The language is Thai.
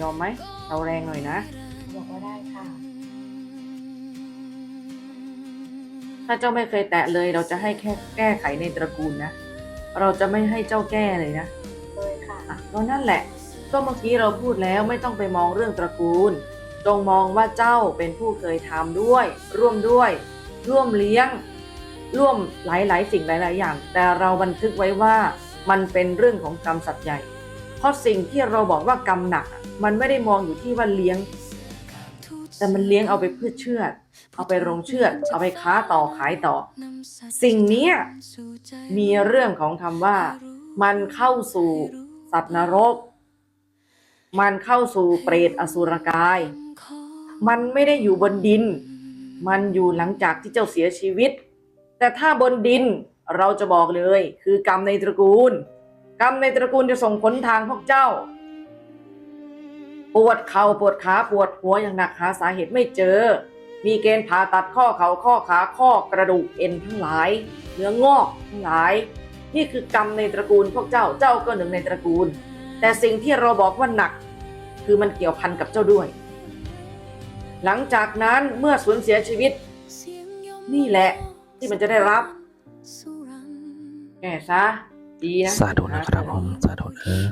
ยอมไหมเอาแรงหน่อยนะบอกว่าได้ค่ะ ถ้าเจ้าไม่เคยแตะเลย เราจะให้แค่แก้ไขในตระกูลนะ เราจะไม่ให้เจ้าแก้เลยนะเลยค่ะอะก็นั่นแหละ ก็เมื่อกี้เราพูดแล้วไม่ต้องไปมองเรื่องตระกูล จงมองว่าเจ้าเป็นผู้เคยทำด้วย ร่วมด้วย ร่วมเลี้ยง ร่วมหลายๆ สิ่งหลาย ๆ อย่าง แต่เราบันทึกไว้ว่ามันเป็นเรื่องของกรรมสัตว์ใหญ่ เพราะสิ่งที่เราบอกว่ากรรมหนัก มันไม่ได้มองอยู่ที่ว่าเลี้ยง แต่มันเลี้ยงเอาไปเพื่อเชือเอาไปรงเชือเอาไปค้าต่อขายต่อ สิ่งนี้มีเรื่องของคำว่า มันเข้าสู่สัตว์นรก มันเข้าสู่เปรตอสุรกาย มันไม่ได้อยู่บนดิน มันอยู่หลังจากที่เจ้าเสียชีวิต แต่ถ้าบนดินเราจะบอกเลย คือกรรมในตระกูล กรรมในตระกูลจะส่งผลทางพวกเจ้า ปวดเข่าปวดขาปวดหัวอย่างหนักหาสาเหตุไม่เจอ มีเกณฑ์ผ่าตัดข้อเข่าข้อขาข้อกระดูกเอ็นทั้งหลาย เนื้องอกทั้งหลาย นี่คือกรรมในตระกูลพวกเจ้าเจ้าก็หนึ่งในตระกูล แต่สิ่งที่เราบอกว่าหนัก คือมันเกี่ยวพันกับเจ้าด้วย หลังจากนั้นเมื่อสูญเสียชีวิต นี่แหละที่มันจะได้รับแกซะ ดีนะ สาธุนะครับผม สาธุเออ